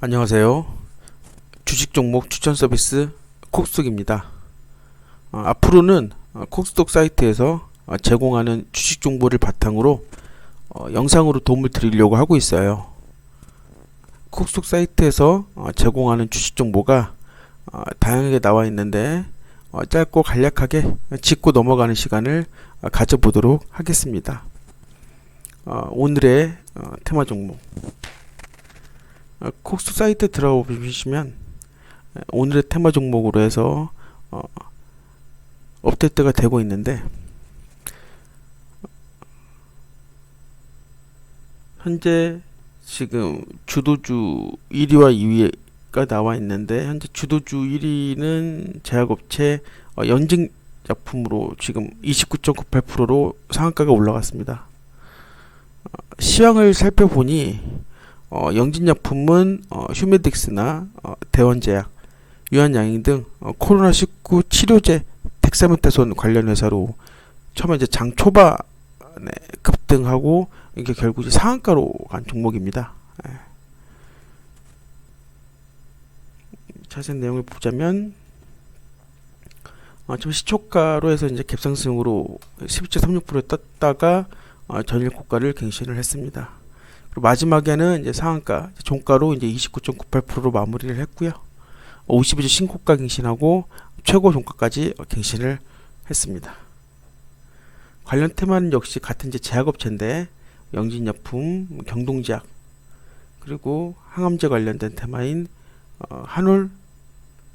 안녕하세요. 주식 종목 추천 서비스 콕스톡입니다. 어, 앞으로는 어, 콕스톡 사이트에서 어, 제공하는 주식 정보를 바탕으로 어, 영상으로 도움을 드리려고 하고 있어요. 콕스톡 사이트에서 어, 제공하는 주식 정보가 어, 다양하게 나와 있는데 어, 짧고 간략하게 짚고 넘어가는 시간을 어, 가져보도록 하겠습니다. 어, 오늘의 어, 테마 종목 어, 콕스 사이트 들어가 보시면 에, 오늘의 테마 종목으로 해서 어, 업데이트가 되고 있는데 현재 지금 주도주 1위와 2위가 나와 있는데 현재 주도주 1위는 제약업체 어, 연증 약품으로 지금 29.98%로 상한가가 올라갔습니다. 어, 시황을 살펴보니 어, 영진약품은 어, 휴메딕스나 어, 대원제약, 유한양행 등 어, 코로나19 치료제 텍사메타손 관련 회사로 처음에 이제 장 초반에 급등하고 이게 결국 이제 상한가로 간 종목입니다. 예. 자세한 내용을 보자면 어, 지금 시초가로 해서 이제 갭상승으로 12.36%에 떴다가 어, 전일 고가를 갱신을 했습니다. 마지막에는 이제 상한가 종가로 이제 29.98%로 마무리를 했고요. 52주 신고가 갱신하고 최고 종가까지 갱신을 했습니다. 관련 테마는 역시 같은 이제 제약업체인데 영진약품, 경동제약 그리고 항암제 관련된 테마인 어, 한올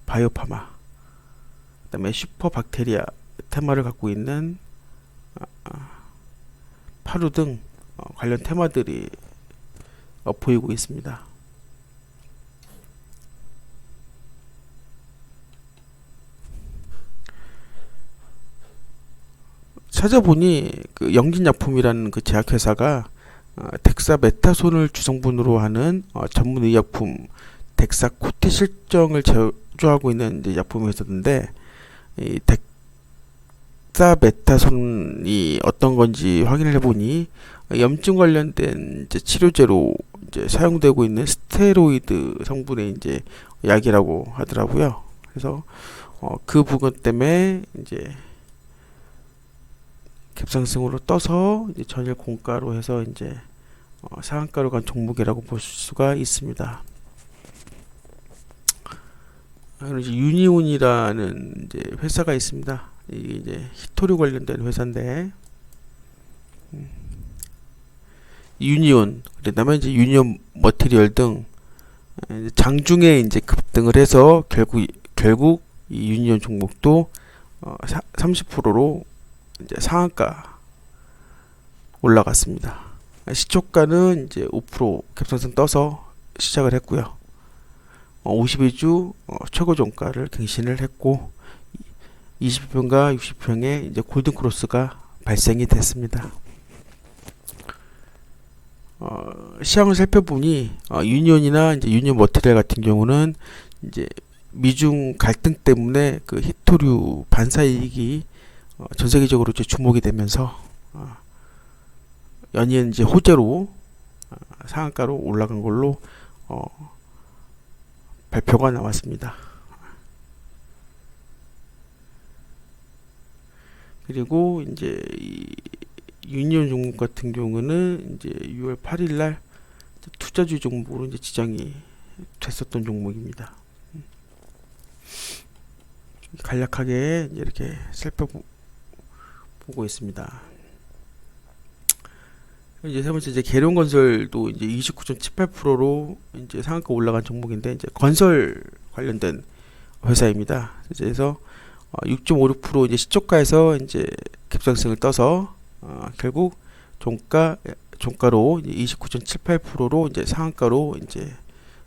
바이오파마 그다음에 슈퍼박테리아 테마를 갖고 있는 어, 어, 파루 등 어, 관련 테마들이 어, 보이고 있습니다. 찾아보니 그 영진약품이라는 그 제약회사가 어, 덱사메타손을 주성분으로 하는 어, 전문 의약품 덱사코티 실정을 제조하고 있는 이제 약품 회사인데 이 덱사메타손이 어떤 건지 확인을 해보니 염증 관련된 이제 치료제로 이제 사용되고 있는 스테로이드 성분의 이제 약이라고 하더라고요. 그래서 어, 그 부분 때문에 이제 갭상승으로 떠서 이제 전일 공가로 해서 이제 어, 상한가로 간 종목이라고 볼 수가 있습니다. 아, 그리고 이제 유니온이라는 이제 회사가 있습니다. 이게 이제 히토류 관련된 회사인데 음, 유니온 그다음에 이제 유니온 머티리얼 등 장중에 이제 급등을 해서 결국 이- 결국 이 유니온 종목도 어, 30%로 이제 상한가 올라갔습니다. 시초가는 이제 5% 캡상승 떠서 시작을 했고요. 어, 52주 어, 최고 종가를 갱신을 했고 20평과 60평에 이제 골든 크로스가 발생이 됐습니다. 어, 시황을 살펴보니 어, 유니온이나 이제 유니온 머티리얼 같은 경우는 이제 미중 갈등 때문에 그 히토류 반사 이익이 어, 전 세계적으로 이제 주목이 되면서 어, 연이은 이제 호재로 어, 상한가로 올라간 걸로 어, 발표가 나왔습니다. 그리고 이제 이 유니온 종목 같은 경우는 이제 6월 8일 날 투자주 종목으로 이제 지정이 됐었던 종목입니다. 음. 간략하게 이렇게 살펴보고 있습니다. 이제 세 번째 이제 계룡건설도 이제 29.78%로 이제 상한가 올라간 종목인데 이제 건설 관련된 회사입니다. 그래서 어, 6.56% 이제 시초가에서 이제 갭상승을 떠서 어, 결국 종가 종가로 29.78%로 이제 상한가로 이제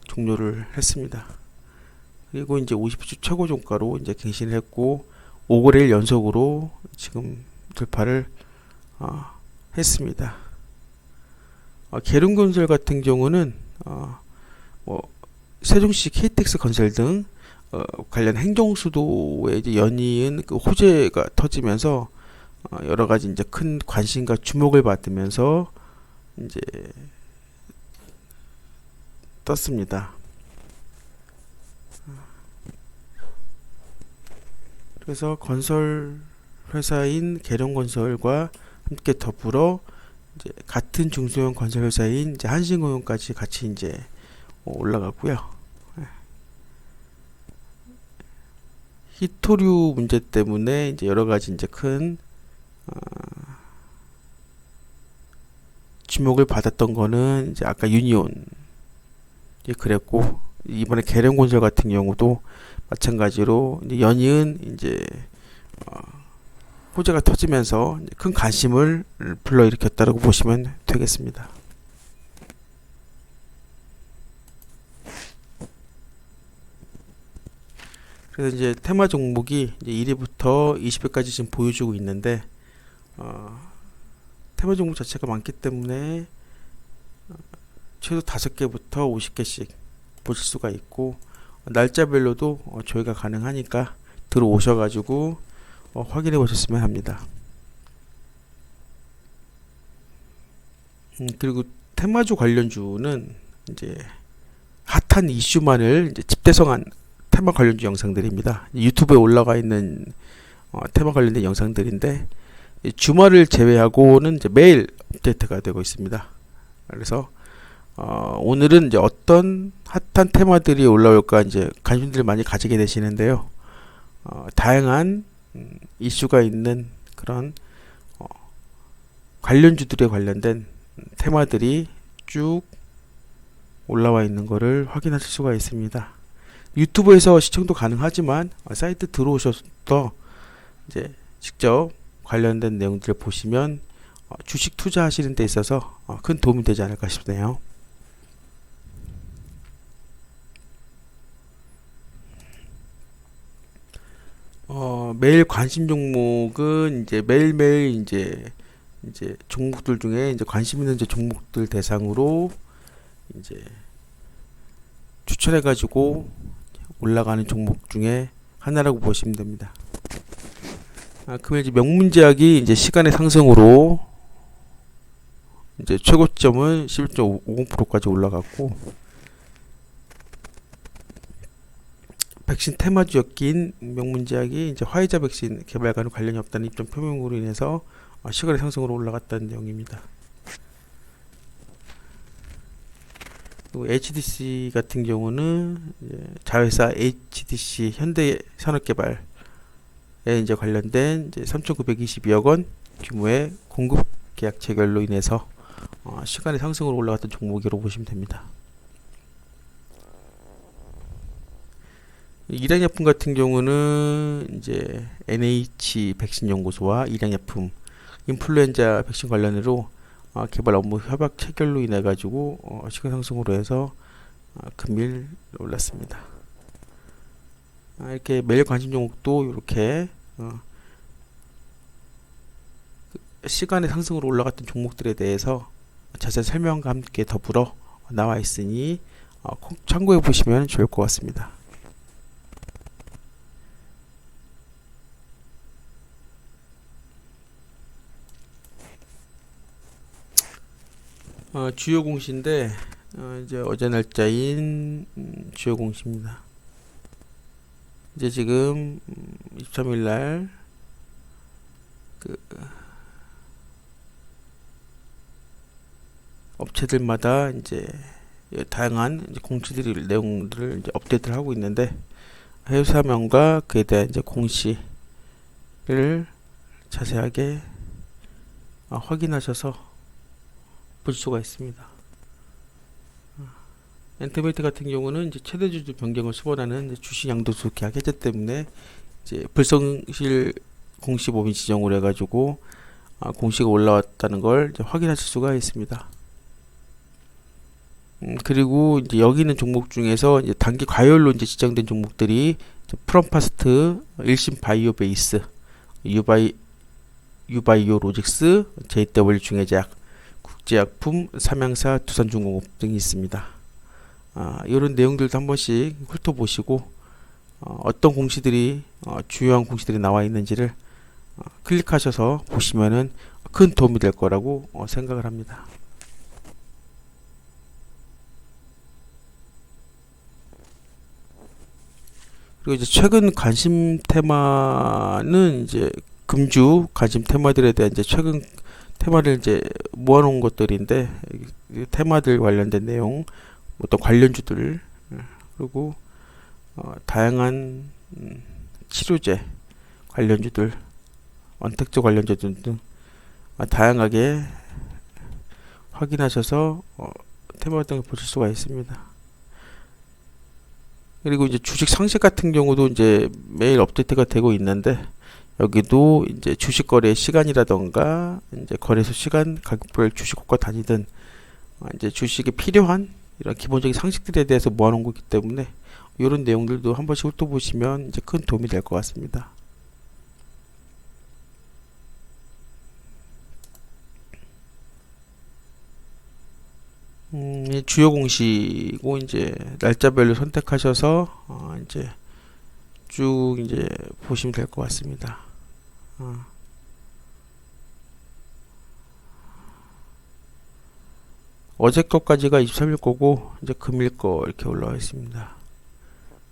종료를 했습니다. 그리고 이제 50주 최고 종가로 이제 갱신을 했고 5거래일 연속으로 지금 돌파를 어, 했습니다. 어, 계룡건설 같은 경우는 어, 뭐 세종시 KTX 건설 등 어, 관련 행정수도에 이제 연이은 그 호재가 터지면서 어, 여러 가지 이제 큰 관심과 주목을 받으면서 이제 떴습니다. 그래서 건설 회사인 개룡건설과 함께 더불어 이제 같은 중소형 건설 회사인 이제 한신고용까지 같이 이제 올라갔고요. 예. 히토류 문제 때문에 이제 여러 가지 이제 큰 주목을 받았던 거는 이제 아까 유니온이 그랬고 이번에 계룡건설 같은 경우도 마찬가지로 연이은 이제 어, 호재가 터지면서 큰 관심을 불러일으켰다고 보시면 되겠습니다. 그래서 이제 테마 종목이 이제 1위부터 20위까지 지금 보여주고 있는데 어, 테마 종목 자체가 많기 때문에 어, 최소 5개부터 50개씩 보실 수가 있고 날짜별로도 어, 조회가 가능하니까 들어오셔가지고 어, 확인해 보셨으면 합니다. 음, 그리고 테마주 관련주는 이제 핫한 이슈만을 이제 집대성한 테마 관련주 영상들입니다. 유튜브에 올라가 있는 어, 테마 관련된 영상들인데 이 주말을 제외하고는 매일 업데이트가 되고 있습니다. 그래서 어, 오늘은 이제 어떤 핫한 테마들이 올라올까 이제 관심들 많이 가지게 되시는데요. 어, 다양한 음, 이슈가 있는 그런 어, 관련주들에 관련된 테마들이 쭉 올라와 있는 것을 확인하실 수가 있습니다. 유튜브에서 시청도 가능하지만 어, 사이트 들어오셔서 이제 직접 관련된 내용들을 보시면 어, 주식 투자하시는 데 있어서 어, 큰 도움이 되지 않을까 싶네요. 어, 매일 관심 종목은 이제 매일매일 이제 이제 종목들 중에 이제 관심 있는 이제 종목들 대상으로 이제 추천해 가지고 올라가는 종목 중에 하나라고 보시면 됩니다. 아, 그러면 이제 명문제약이 이제 시간의 상승으로 이제 최고점은 11.50%까지 올라갔고 백신 테마주였긴 명문제약이 이제 화이자 백신 개발과는 관련이 없다는 입장 표명으로 인해서 어, 시간의 상승으로 올라갔다는 내용입니다. 그리고 HDC 같은 경우는 자회사 HDC 현대산업개발에 이제 관련된 이제 3,922억 원 규모의 공급 계약 체결로 인해서 어, 시간의 상승으로 올라갔던 종목이라고 보시면 됩니다. 일양약품 같은 경우는 이제 NH 백신 연구소와 일양약품 인플루엔자 백신 관련으로 어, 개발 업무 협약 체결로 인해 가지고 어, 시간 상승으로 해서 어, 금일 올랐습니다. 아, 이렇게 매일 관심 종목도 이렇게 어, 그 시간의 상승으로 올라갔던 종목들에 대해서 자세한 설명과 함께 더불어 나와 있으니 어, 꼭 참고해 보시면 좋을 것 같습니다. 어, 주요 공시인데 어, 이제 어제 날짜인 음, 주요 공시입니다. 이제 지금 음, 23일 날 그 업체들마다 이제 다양한 이제 공시들이 내용들을 이제 업데이트를 하고 있는데 회사명과 그에 대한 이제 공시를 자세하게 어, 확인하셔서 볼 수가 있습니다. 엔터메이트 같은 경우는 이제 최대 주주 변경을 수반하는 주식 양도소 계약 해제 때문에 이제 불성실 공시 법인 지정을 해가지고 아, 공시가 올라왔다는 걸 확인하실 수가 있습니다. 음, 그리고 이제 여기 있는 종목 중에서 이제 단기 과열로 이제 지정된 종목들이 프롬파스트, 일신 바이오 베이스, 유바이 유바이오 로직스, JW 중해제약 국제약품, 삼양사, 두산중공업 등이 있습니다. 아, 이런 내용들도 한 번씩 훑어보시고 어, 어떤 공시들이 어, 주요한 공시들이 나와 있는지를 어, 클릭하셔서 보시면은 큰 도움이 될 거라고 어, 생각을 합니다. 그리고 이제 최근 관심 테마는 이제 금주 관심 테마들에 대한 이제 최근 테마를 이제 모아놓은 것들인데 이 테마들 관련된 내용, 어떤 관련주들 예, 그리고 어, 다양한 음, 치료제 관련주들, 언택트 관련주들 등 아, 다양하게 확인하셔서 어, 테마 등을 보실 수가 있습니다. 그리고 이제 주식 상식 같은 경우도 이제 매일 업데이트가 되고 있는데 여기도 이제 주식 거래 시간이라던가 이제 거래소 시간, 가격별 주식국가 단위든 어, 이제 주식에 필요한 이런 기본적인 상식들에 대해서 모아놓은 거기 때문에 이런 내용들도 한 번씩 훑어보시면 이제 큰 도움이 될 것 같습니다. 음, 이 주요 공시고 이제 날짜별로 선택하셔서 어, 이제 쭉 이제 보시면 될 것 같습니다. 어. 어제 거까지가 23일 거고 이제 금일 거 이렇게 올라와 있습니다.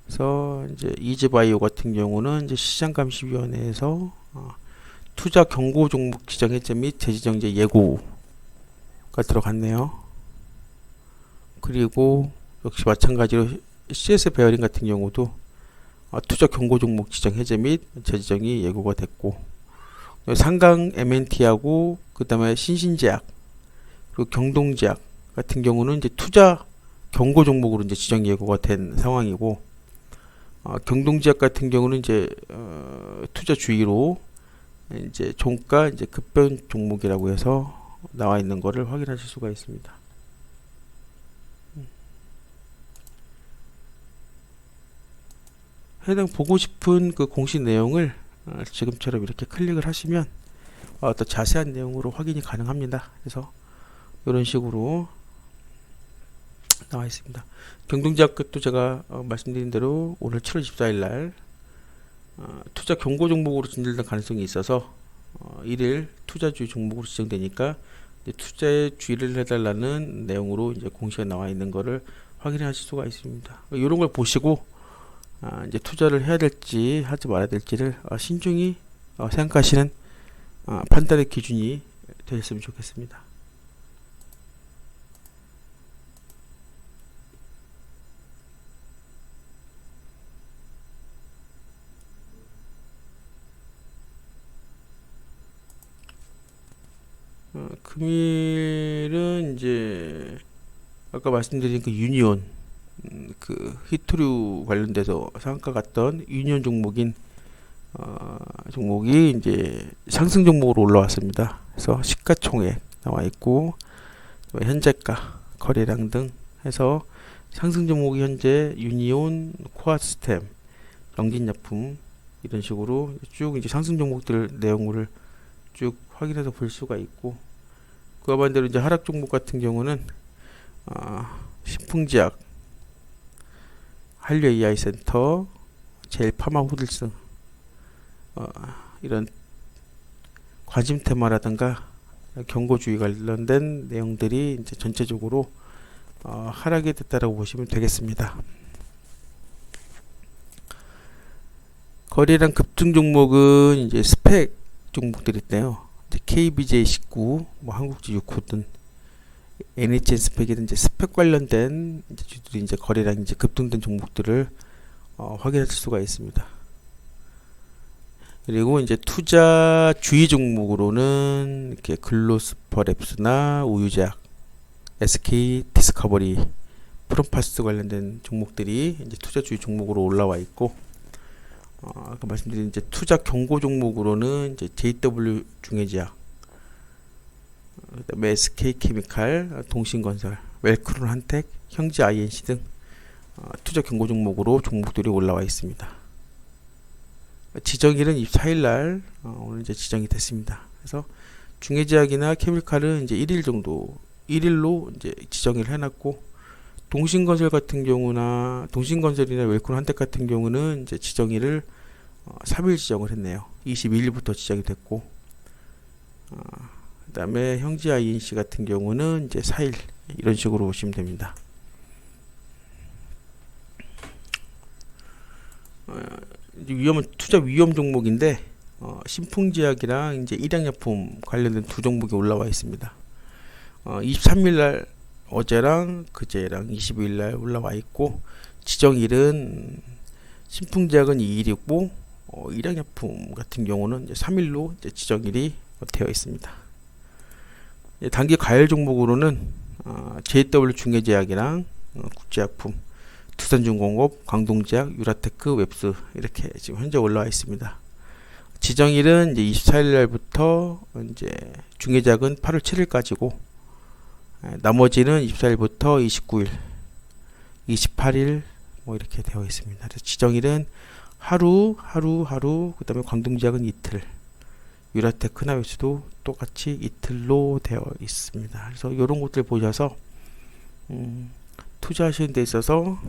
그래서 이제 이즈바이오 같은 경우는 이제 시장감시위원회에서 어, 투자 경고 종목 지정 해제 및 재지정제 예고가 들어갔네요. 그리고 역시 마찬가지로 CS 베어링 같은 경우도 어, 투자 경고 종목 지정 해제 및 재지정이 예고가 됐고 상강 MNT하고 그다음에 신신제약 그리고 경동제약 같은 경우는 이제 투자 경고 종목으로 이제 지정 예고가 된 상황이고 어, 경동제약 같은 경우는 이제 어, 투자 주의로 이제 종가 이제 급변 종목이라고 해서 나와 있는 거를 확인하실 수가 있습니다. 해당 보고 싶은 그 공시 내용을 어, 지금처럼 이렇게 클릭을 하시면 어, 더 자세한 내용으로 확인이 가능합니다. 그래서 이런 식으로 나와 있습니다. 경동제약 것도 제가 어, 말씀드린 대로 오늘 7월 24일 날 어, 투자 경고 종목으로 진del될 가능성이 있어서 어, 1일 투자주의 종목으로 지정되니까 투자에 주의를 해달라는 내용으로 이제 공시가 나와 있는 거를 확인하실 수가 있습니다. 이런 걸 보시고 아, 이제 투자를 해야 될지 하지 말아야 될지를 어, 신중히 어, 생각하시는 어, 판단의 기준이 되셨으면 좋겠습니다. 어, 금일은 이제 아까 말씀드린 그 유니온 음, 그 히토류 관련돼서 상한가 갔던 유니온 종목인 어, 종목이 이제 상승 종목으로 올라왔습니다. 그래서 시가총액 나와 있고 현재가 거래량 등 해서 상승 종목이 현재 유니온 코아스템 영진약품 이런 식으로 쭉 이제 상승 종목들 내용을 쭉 확인해서 볼 수가 있고 그와 반대로 이제 하락 종목 같은 경우는 어, 신풍지약, 한류 AI 센터, 제일파마 호들슨 어, 이런 관심 테마라든가 경고주의 관련된 내용들이 이제 전체적으로 어, 하락이 됐다라고 보시면 되겠습니다. 거래량 급등 종목은 이제 스펙 종목들이 있대요. KBJ19, 뭐 한국지 6호 등 NHN 스펙이든 이제 스펙 관련된 이제 주들이 이제 거래량 이제 급등된 종목들을 어, 확인할 수가 있습니다. 그리고 이제 투자 주의 종목으로는 이렇게 글로스퍼랩스나 우유제약, SK 디스커버리, 프롬파스 관련된 종목들이 이제 투자 주의 종목으로 올라와 있고 어, 아까 말씀드린 이제 투자 경고 종목으로는 이제 JW 중해제약, 어, 그다음에 SK 케미칼, 동신건설, 웰크론 한텍, 형지 INC 등 어, 투자 경고 종목으로 종목들이 올라와 있습니다. 지정일은 24일 날 어, 오늘 이제 지정이 됐습니다. 그래서 중해제약이나 케미칼은 이제 1일 정도 1일로 이제 지정을 해놨고 동신건설 같은 경우나 동신건설이나 웰콘 한택 같은 경우는 이제 지정일을 어, 3일 지정을 했네요. 22일부터 지정이 됐고 어, 그 다음에 형지 INC 같은 경우는 이제 4일 이런 식으로 보시면 됩니다. 어, 이제 위험 투자 위험 종목인데 어, 신풍제약이랑 이제 일양약품 관련된 두 종목이 올라와 있습니다. 어, 23일 날 어제랑 그제랑 20일 날 올라와 있고 지정일은 신풍제약은 2일이고 어, 일양약품 같은 경우는 이제 3일로 이제 지정일이 되어 있습니다. 단기 과열 종목으로는 어, JW 중해제약이랑 어, 국제약품, 두산중공업, 광동제약, 유라테크, 웹스 이렇게 지금 현재 올라와 있습니다. 지정일은 이제 24일 날부터 이제 중해제약은 8월 7일까지고 나머지는 24일부터 29일, 28일 뭐 이렇게 되어 있습니다. 지정일은 하루, 하루, 하루, 그 다음에 광동제약은 이틀, 유라테크나 웹스도 똑같이 이틀로 되어 있습니다. 그래서 이런 것들 보셔서 음, 투자하시는 데 있어서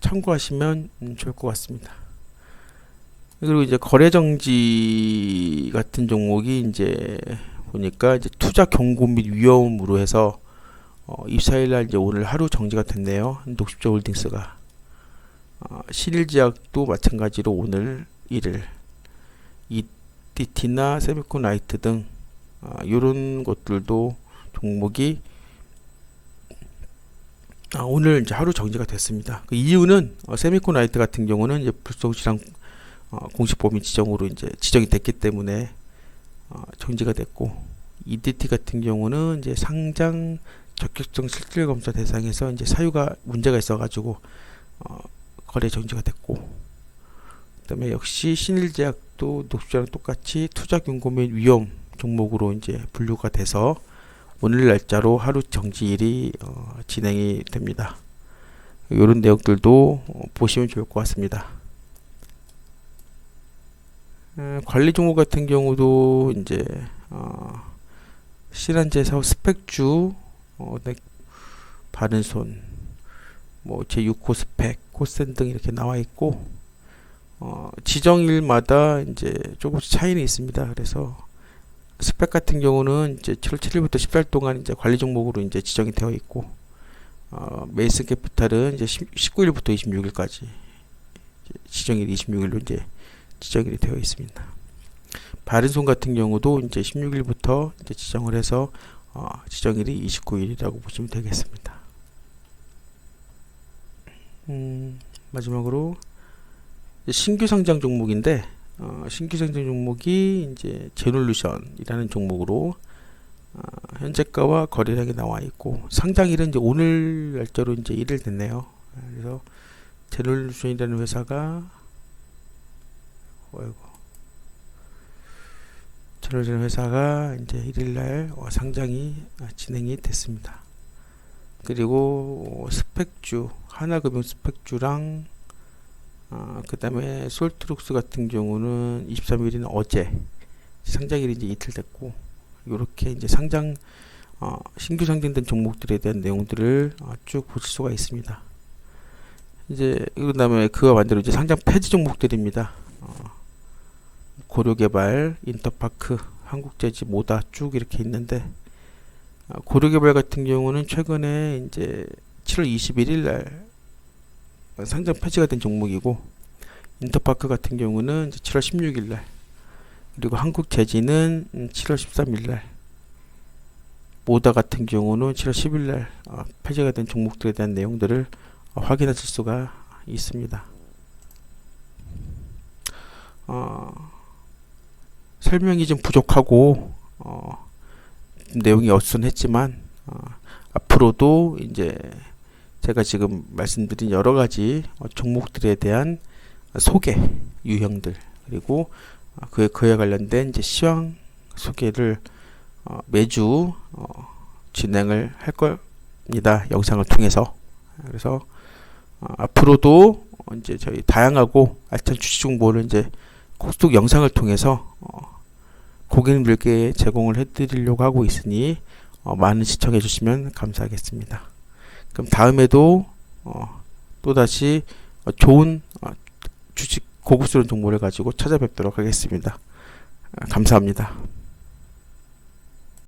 참고하시면 음, 좋을 것 같습니다. 그리고 이제 거래 정지 같은 종목이 이제 보니까 이제 투자 경고 및 위험으로 해서 어, 24일 날 이제 오늘 하루 정지가 됐네요. 녹십자 홀딩스가 어, 신일제약도 마찬가지로 오늘 1일 이디티나 세미콘라이트 등 어, 이런 것들도 종목이 아, 오늘 이제 하루 정지가 됐습니다. 그 이유는 어, 세미콘라이트 같은 경우는 이제 불속시장 어, 공식 범위 지정으로 이제 지정이 됐기 때문에 어, 정지가 됐고 EDT 같은 경우는 이제 상장 적격성 실질 검사 대상에서 이제 사유가 문제가 있어가지고 어, 거래 정지가 됐고 그다음에 역시 신일제약도 녹수자랑 똑같이 투자 경고 및 위험 종목으로 이제 분류가 돼서 오늘 날짜로 하루 정지일이 어, 진행이 됩니다. 이런 내용들도 어, 보시면 좋을 것 같습니다. 에, 관리 종목 같은 경우도 이제 어, 실한제사업 스펙주, 어, 네, 바른손, 뭐 제6호 스펙, 코센 등 이렇게 나와 있고 어, 지정일마다 이제 조금씩 차이는 있습니다. 그래서 스펙 같은 경우는 이제 7월 7일부터 10일 동안 이제 관리 종목으로 이제 지정이 되어 있고 어, 메이슨 캐피탈은 이제 19일부터 26일까지 지정일 26일로 이제 지정일이 되어 있습니다. 바른손 같은 경우도 이제 16일부터 이제 지정을 해서 어, 지정일이 29일이라고 보시면 되겠습니다. 음, 마지막으로 신규 상장 종목인데 어, 신규 상장 종목이 이제 제놀루션이라는 종목으로 어, 현재가와 거래량이 나와 있고 상장일은 이제 오늘 날짜로 이제 1일 됐네요. 그래서 제놀루션이라는 회사가 어이구 제놀루션 회사가 이제 1일날 어, 상장이 어, 진행이 됐습니다. 그리고 스펙주 하나금융 스펙주랑 어, 그 다음에 솔트룩스 같은 경우는 23일인 어제 상장일이 이제 이틀 됐고 이렇게 이제 상장 어, 신규 상장된 종목들에 대한 내용들을 어, 쭉 보실 수가 있습니다. 이제 그 다음에 그와 반대로 이제 상장 폐지 종목들입니다. 어, 고려개발, 인터파크, 한국재지, 모다 쭉 이렇게 있는데 어, 고려개발 같은 경우는 최근에 이제 7월 21일 날 상장 폐지가 된 종목이고 인터파크 같은 경우는 7월 16일 날 그리고 한국재지는 7월 13일 날 모다 같은 경우는 7월 10일 날 어, 폐지가 된 종목들에 대한 내용들을 어, 확인하실 수가 있습니다. 어, 설명이 좀 부족하고 어, 내용이 어수선했지만 어, 앞으로도 이제 제가 지금 말씀드린 여러 가지 어, 종목들에 대한 소개 유형들 그리고 어, 그에 관련된 이제 시황 소개를 어, 매주 진행을 할 겁니다. 영상을 통해서. 그래서 앞으로도 이제 저희 다양하고 알찬 주식 정보를 이제 고속 영상을 통해서 고객님들께 제공을 해드리려고 하고 있으니 많은 시청해 주시면 감사하겠습니다. 그럼 다음에도 어, 또다시 어, 좋은 어, 주식 고급스러운 정보를 가지고 찾아뵙도록 하겠습니다. 아, 감사합니다.